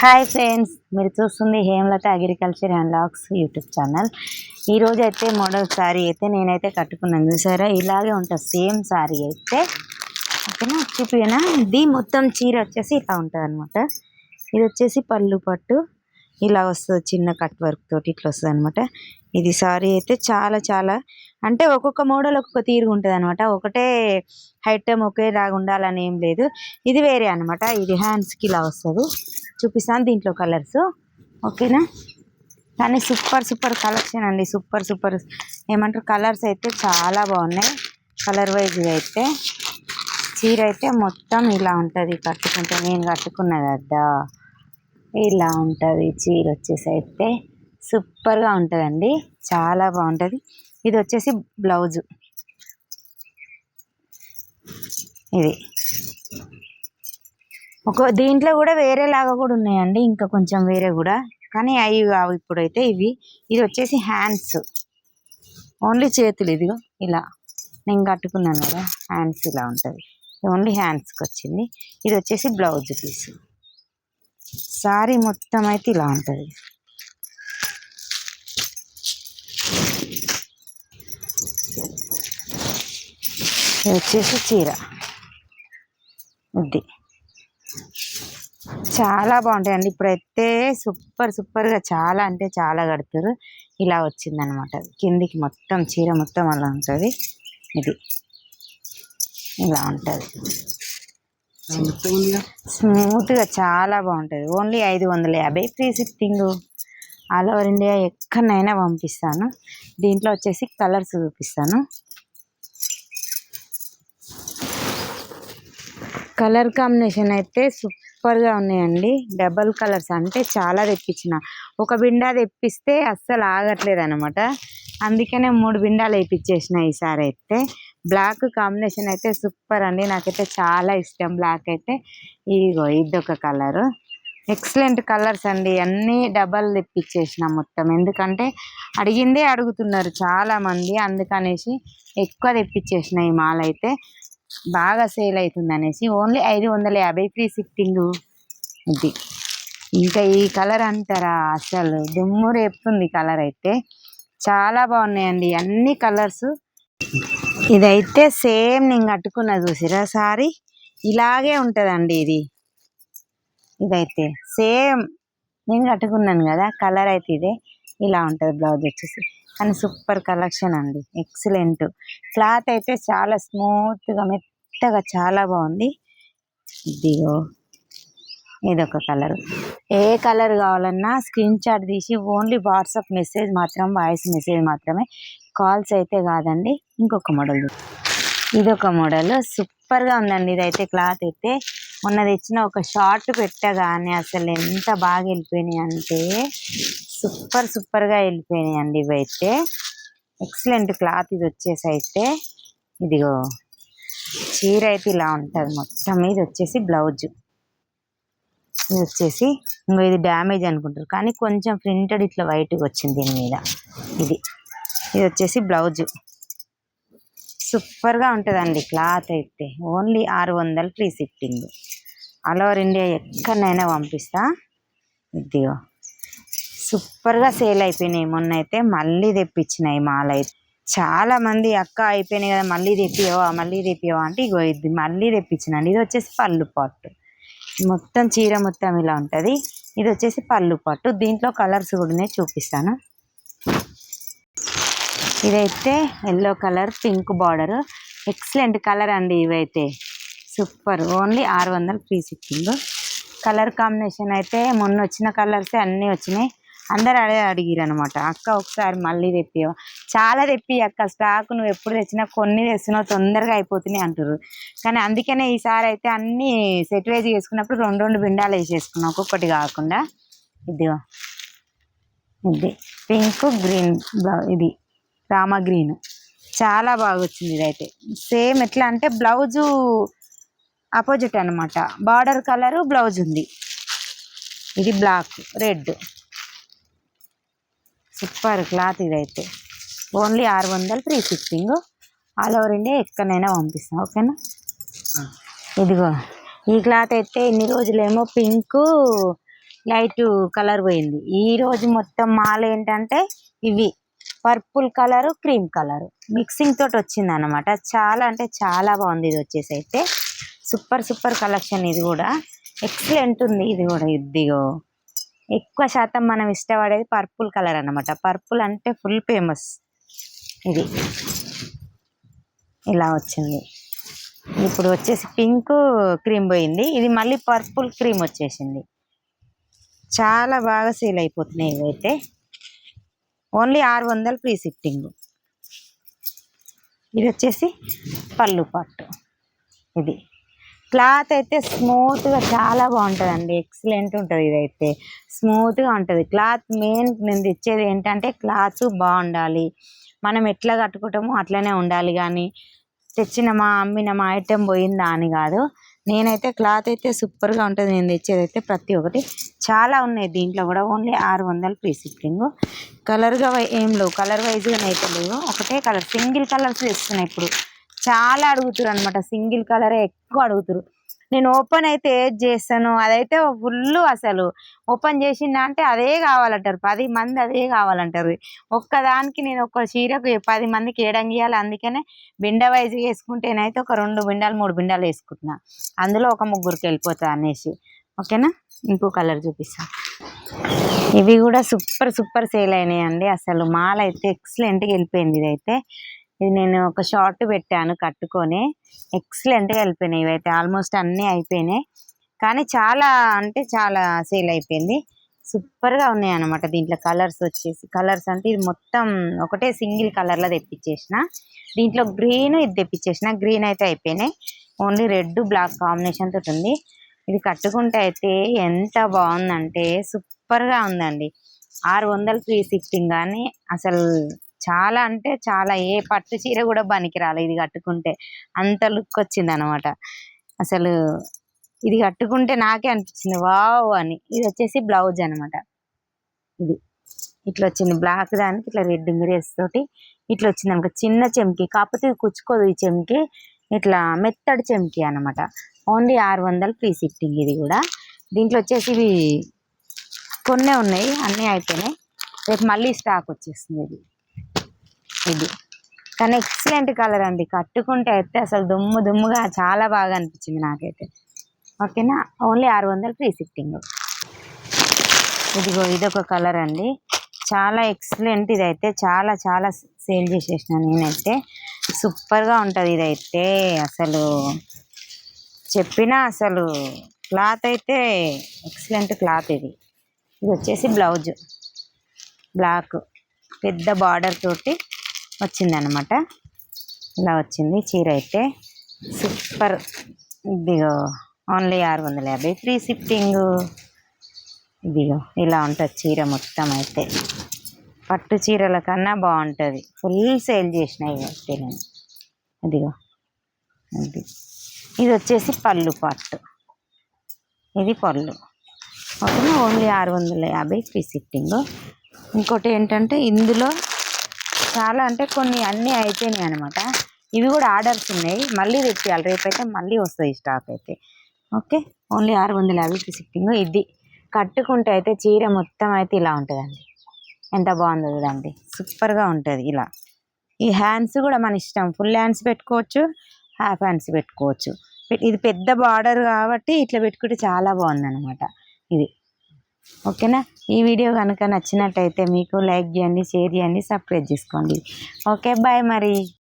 Hi friends మీరు చూస్తుంది Hemalatha agriculture and లాక్స్ యూట్యూబ్ ఛానల్ ఈరోజు అయితే మోడల్ శారీ అయితే నేనైతే కట్టుకున్నాను. చూసారా? ఇలాగే ఉంటుంది. సేమ్ శారీ అయితే. ఓకేనా? చూపినా ఇది మొత్తం చీర వచ్చేసి ఇలా ఉంటుంది అనమాట ఇది వచ్చేసి పళ్ళు పట్టు. ఇలా వస్తుంది చిన్న కట్ వర్క్ తోటి ఇట్లా వస్తుంది అనమాట ఇది సారీ అయితే చాలా చాలా. అంటే ఒక్కొక్క మోడల్ ఒక్కొక్క తీరు ఉంటుంది అనమాట ఒకటే హైటమ్ ఒకే లాగా ఉండాలని ఏం లేదు. ఇది వేరే అనమాట ఇది హ్యాండ్స్కి ఇలా వస్తుంది. చూపిస్తాను దీంట్లో కలర్స్ ఓకేనా కానీ సూపర్ సూపర్ కలెక్షన్ అండి. సూపర్ సూపర్ ఏమంటారు? కలర్స్ అయితే చాలా బాగున్నాయి. కలర్ వైజ్గా అయితే. చీర అయితే మొత్తం ఇలా ఉంటుంది. కట్టుకుంటే నేను కట్టుకున్నది కదా ఇలా ఉంటుంది చీర వచ్చేసి అయితే సూపర్గా ఉంటుందండి. చాలా బాగుంటుంది. ఇది వచ్చేసి బ్లౌజు. ఇది. ఒక దీంట్లో కూడా వేరేలాగా కూడా ఉన్నాయండి. ఇంకా కొంచెం వేరే కూడా. కానీ అవి కావు ఇప్పుడైతే ఇవి. ఇది వచ్చేసి హ్యాండ్స్. ఓన్లీ చేతులు ఇదిగో ఇలా. నేను కట్టుకున్నాను కదా హ్యాండ్స్ ఇలా ఉంటుంది. ఓన్లీ హ్యాండ్స్కి వచ్చింది ఇది వచ్చేసి బ్లౌజ్ పీస్. సారీ మొత్తం అయితే ఇలా ఉంటుంది. వచ్చేసి చీర. ఇది. చాలా బాగుంటాయండి. ఇప్పుడైతే సూపర్ సూపర్గా చాలా అంటే చాలా కడతారు. ఇలా వచ్చింది అనమాట కిందికి మొత్తం చీర మొత్తం అలా ఉంటుంది. ఇది. ఇలా ఉంటుంది. స్మూత్గా చాలా బాగుంటుంది. ఓన్లీ ఐదు వందల యాభై free shipping all over India ఎక్కడైనా పంపిస్తాను. దీంట్లో వచ్చేసి కలర్స్ చూపిస్తాను. కలర్ కాంబినేషన్ అయితే సూపర్గా ఉన్నాయండి. డబల్ కలర్స్ అంటే చాలా తెప్పించిన. ఒక బిండా తెప్పిస్తే అస్సలు ఆగట్లేదు అనమాట అందుకనే మూడు బిండాలు వేయించేసిన ఈసారి అయితే. బ్లాక్ కాంబినేషన్ అయితే సూపర్ అండి. నాకైతే చాలా ఇష్టం బ్లాక్ అయితే. ఇదిగో ఇదొక కలరు ఎక్సలెంట్ కలర్స్ అండి. అన్నీ డబల్ తెప్పించేసిన మొత్తం. ఎందుకంటే అడిగిందే అడుగుతున్నారు చాలా మంది అందుకనేసి ఎక్కువ తెప్పించేసిన ఈ మాల్ అయితే. బాగా సేల్ అవుతుంది అనేసి ఓన్లీ ఐదు వందల యాభై ఫ్రీ షిఫ్టింగ్ ఇది. ఇంకా ఈ కలర్ అంటారా? అసలు దుమ్ము రేపుతుంది కలర్ అయితే. చాలా బాగున్నాయండి. అన్ని కలర్స్ ఇదైతే సేమ్ నేను కట్టుకున్న చూసిరా సారీ? ఇలాగే ఉంటుందండి ఇది. ఇదైతే సేమ్ నేను కట్టుకున్నాను కదా కలర్ అయితే ఇదే. ఇలా ఉంటుంది బ్లౌజ్ వచ్చేసి. కానీ సూపర్ కలెక్షన్ అండి. ఎక్సలెంట్. క్లాత్ అయితే చాలా స్మూత్గా మెత్తగా చాలా బాగుంది. ఇదిగో ఇదొక కలర్. ఏ కలర్ కావాలన్నా స్క్రీన్ షాట్ తీసి ఓన్లీ వాట్సాప్ మెసేజ్ మాత్రం వాయిస్ మెసేజ్ మాత్రమే. కాల్స్ అయితే కాదండి. ఇంకొక మోడల్ ఇదొక మోడల్ సూపర్గా ఉందండి. ఇదైతే క్లాత్ అయితే. మొన్న తెచ్చిన ఒక షార్ట్ పెట్టగానే అసలు ఎంత బాగా వెళ్ళిపోయినాయి అంటే సూపర్ సూపర్గా వెళ్ళిపోయినాయి అండి ఇవైతే. ఎక్సలెంట్ క్లాత్ ఇది వచ్చేసి అయితే. ఇదిగో చీర అయితే ఇలా ఉంటుంది మొత్తం. ఇది వచ్చేసి బ్లౌజ్ ఇది వచ్చేసి ఇంకో ఇది డ్యామేజ్ అనుకుంటారు. కానీ కొంచెం ప్రింటెడ్ ఇట్లా వైట్గా వచ్చింది దీని మీద. ఇది. ఇది వచ్చేసి బ్లౌజ్ సూపర్గా ఉంటుందండి క్లాత్ అయితే. ఓన్లీ ఆరు వందలు free shipping. All over India ఎక్కడైనా పంపిస్తా. ఇదిగో. సూపర్గా సేల్ అయిపోయినాయి. మొన్న అయితే మళ్ళీ తెప్పించినాయి మాల అయితే చాలామంది అక్క అయిపోయినాయి కదా మళ్ళీ తెప్పియవా మళ్ళీ తెప్పియవా అంటే ఇగో ఇది మళ్ళీ తెప్పించినండి ఇది వచ్చేసి పళ్ళు పట్టు మొత్తం చీర మొత్తం ఇలా ఉంటుంది. ఇది వచ్చేసి పళ్ళు పట్టు దీంట్లో కలర్స్ కూడా చూపిస్తాను. ఇదైతే yellow colour pink border. Excellent colour అండి ఇవైతే. సూపర్. ఓన్లీ ఆరు వందలు ఫ్రీ షిప్పింగ్. కలర్ కాంబినేషన్ అయితే మొన్న వచ్చిన కలర్సే అన్నీ వచ్చినాయి. అందరు అడే అడిగిరు అనమాట అక్క ఒకసారి మళ్ళీ తెప్పియవా చాలా తెప్పి అక్క. స్టాక్ నువ్వు ఎప్పుడు తెచ్చినా కొన్ని తెస్తున్నావు తొందరగా అయిపోతున్నాయి అంటారు కానీ అందుకనే ఈసారి అయితే అన్నీ సెట్ వేజ్ చేసుకున్నప్పుడు రెండు రెండు బిండాలు వేసేసుకున్నాం. ఒక్కొక్కటి కాకుండా. ఇదిగో. ఇది పింక్ గ్రీన్ ఇది. రామ గ్రీన్ చాలా బాగా వచ్చింది ఇదైతే. సేమ్ ఎట్లా అంటే బ్లౌజు ఆపోజిట్ అనమాట బార్డర్ కలరు బ్లౌజ్ ఉంది. ఇది బ్లాక్ రెడ్. సూపర్ క్లాత్ ఇదైతే. ఓన్లీ ఆరు వందలు free shipping all over India ఎక్కడైనా పంపిస్తాం ఓకేనా? ఇదిగో ఈ క్లాత్ అయితే ఇన్ని రోజులేమో పింక్ లైట్ కలర్ పోయింది. ఈ రోజు మొత్తం మాల ఏంటంటే ఇవి. Purple colour cream colour. Mixing తోటి వచ్చింది అనమాట చాలా అంటే చాలా బాగుంది ఇది వచ్చేసి అయితే. సూపర్ సూపర్ కలెక్షన్ ఇది కూడా. ఎక్సలెంట్ ఉంది ఇది కూడా ఇదిగో. ఎక్కువ శాతం మనం ఇష్టపడేది పర్పుల్ కలర్ అన్నమాట. పర్పుల్ అంటే ఫుల్ ఫేమస్ ఇది. ఇలా వచ్చింది. ఇప్పుడు వచ్చేసి పింక్ క్రీమ్ పోయింది. ఇది మళ్ళీ పర్పుల్ క్రీమ్ వచ్చేసింది. చాలా బాగా సేల్ అయిపోతున్నాయి ఇవైతే. ఓన్లీ ఆరు వందలు ఫ్రీ సిట్టింగ్ ఇది వచ్చేసి పళ్ళు పట్టు ఇది. క్లాత్ అయితే స్మూత్గా చాలా బాగుంటుందండి. ఎక్సలెంట్ ఉంటుంది ఇదైతే. స్మూత్గా ఉంటుంది. క్లాత్ మెయిన్ నేను తెచ్చేది ఏంటంటే క్లాత్ బాగుండాలి. మనం ఎట్లా కట్టుకుంటామో అట్లనే ఉండాలి కానీ తెచ్చిన మా అమ్మిన మా ఐటెం పోయిందా అని కాదు. నేనైతే క్లాత్ అయితే సూపర్గా ఉంటుంది. నేను తెచ్చేది అయితే ప్రతి ఒక్కటి. చాలా ఉన్నాయి దీంట్లో కూడా ఓన్లీ ఆరు వందలు ఫ్రీ షిప్పింగ్ కలర్గా ఏం లేవు. కలర్ వైజ్గా అయితే లేవు. ఒకటే కలర్. సింగిల్ కలర్స్ తెస్తున్నాయి ఇప్పుడు. చాలా అడుగుతారు అనమాట సింగిల్ కలరే ఎక్కువ అడుగుతారు నేను ఓపెన్ అయితే ఏది చేస్తాను? అదైతే ఫుల్ అసలు. ఓపెన్ చేసిందా అంటే అదే కావాలంటారు. పది మంది అదే కావాలంటారు. ఒక్కదానికి నేను ఒక చీరకు పది మందికి ఏడం గీయాలి అందుకనే బిండ వైజ్ వేసుకుంటేనైతే ఒక రెండు బిండాలు మూడు బిండాలు వేసుకుంటున్నా. అందులో ఒక ముగ్గురికి వెళ్ళిపోతా అనేసి. ఓకేనా? ఇంకో కలర్ చూపిస్తాను ఇవి కూడా సూపర్ సూపర్ సేల్ అయినాయండి. అసలు మాల్ అయితే ఎక్సలెంట్గా వెళ్ళిపోయింది ఇదైతే. ఇది నేను ఒక షార్ట్ పెట్టాను కట్టుకొని. ఎక్సలెంట్గా వెళ్ళిపోయినాయి ఇవైతే. ఆల్మోస్ట్ అన్నీ అయిపోయినాయి. కానీ చాలా అంటే చాలా సేల్ అయిపోయింది. సూపర్గా ఉన్నాయి అనమాట దీంట్లో కలర్స్ వచ్చేసి. కలర్స్ అంటే ఇది మొత్తం ఒకటే సింగిల్ కలర్లో తెప్పించేసిన. దీంట్లో గ్రీన్ ఇది తెప్పించేసిన. గ్రీన్ అయితే అయిపోయినాయి. ఓన్లీ రెడ్ బ్లాక్ కాంబినేషన్ తోటి ఉంది. ఇది కట్టుకుంటే అయితే ఎంత బాగుందంటే సూపర్గా ఉందండి. ఆరు వందలు ఫ్రీ షిఫ్టింగ్ కానీ అసలు చాలా అంటే చాలా ఏ పట్టు చీర కూడా పనికి రాలేదు ఇది కట్టుకుంటే. అంత లుక్ వచ్చింది అనమాట అసలు ఇది కట్టుకుంటే నాకే అనిపించింది వావ్ అని. ఇది వచ్చేసి బ్లౌజ్ అనమాట. ఇది. ఇట్లా వచ్చింది బ్లాక్ దానికి ఇట్లా రెడ్ మిరేస్ తోటి ఇట్లా వచ్చింది అనమాట. చిన్న చెంకి కాకపోతే ఇది కుచ్చుకోదు ఈ చెంకి ఇట్లా మెత్తడి చెంకి అనమాట. ఓన్లీ ఆరు వందలు ఫ్రీ సిట్టింగ్ ఇది కూడా. దీంట్లో వచ్చేసి ఇవి కొన్నే ఉన్నాయి అన్నీ అయిపోయినాయి. రేపు మళ్ళీ స్టాక్ వచ్చేస్తుంది ఇది. ఇది. కానీ ఎక్సలెంట్ కలర్ అండి. కట్టుకుంటే అయితే అసలు దుమ్ము దుమ్ముగా చాలా బాగా అనిపించింది నాకైతే. ఓకేనా? ఓన్లీ ఆరు వందలు ఫ్రీ సిట్టింగ్ ఇదిగో ఇదొక కలర్ అండి. చాలా ఎక్సలెంట్ ఇదైతే. చాలా చాలా సేల్ చేసేసిన నేనైతే. సూపర్గా ఉంటుంది ఇదైతే. అసలు చెప్పినా అసలు క్లాత్ అయితే ఎక్సలెంట్ క్లాత్ ఇది. ఇది వచ్చేసి బ్లౌజ్. బ్లాక్. పెద్ద బార్డర్ తోటి వచ్చిందనమాట ఇలా వచ్చింది. చీర అయితే సూపర్ ఇదిగో ఓన్లీ ఆరు వందల యాభై. ఫ్రీ షిఫ్టింగ్ ఇదిగో ఇలా ఉంటుంది చీర మొత్తం అయితే. పట్టు చీరల కన్నా బాగుంటుంది. ఫుల్ సేల్ చేసినాయి అయితే నేను ఇదిగో ఇది. ఇది వచ్చేసి పళ్ళు పట్టు. ఇది పళ్ళు. ఓకేనా ఓన్లీ ఆరు వందల యాభై ఫ్రీ షిఫ్టింగ్ ఇంకోటి ఏంటంటే ఇందులో చాలా అంటే కొన్ని అన్నీ అయిపోయినాయి అనమాట ఇవి కూడా ఆర్డర్స్ ఉన్నాయి. మళ్ళీ తెప్పియాలి రేపైతే మళ్ళీ వస్తుంది స్టాక్ అయితే. ఓకే? ఓన్లీ ఆరు వందల యాభై సిక్టింగ్ ఇది కట్టుకుంటే అయితే చీర మొత్తం అయితే ఇలా ఉంటుందండి. ఎంత బాగుందో చూడండి. సూపర్గా ఉంటుంది ఇలా. ఈ హ్యాండ్స్ కూడా మన ఇష్టం. ఫుల్ హ్యాండ్స్ పెట్టుకోవచ్చు హాఫ్ హ్యాండ్స్ పెట్టుకోవచ్చు. ఇది పెద్ద బార్డర్ కాబట్టి ఇట్లా పెట్టుకుంటే చాలా బాగుంది అనమాట ఇది. ఓకేనా? ఈ వీడియో కనుక నచ్చినట్టయితే మీకు లైక్ చేయండి షేర్ చేయండి సబ్స్క్రైబ్ చేసుకోండి. ఓకే బాయ్ మరి.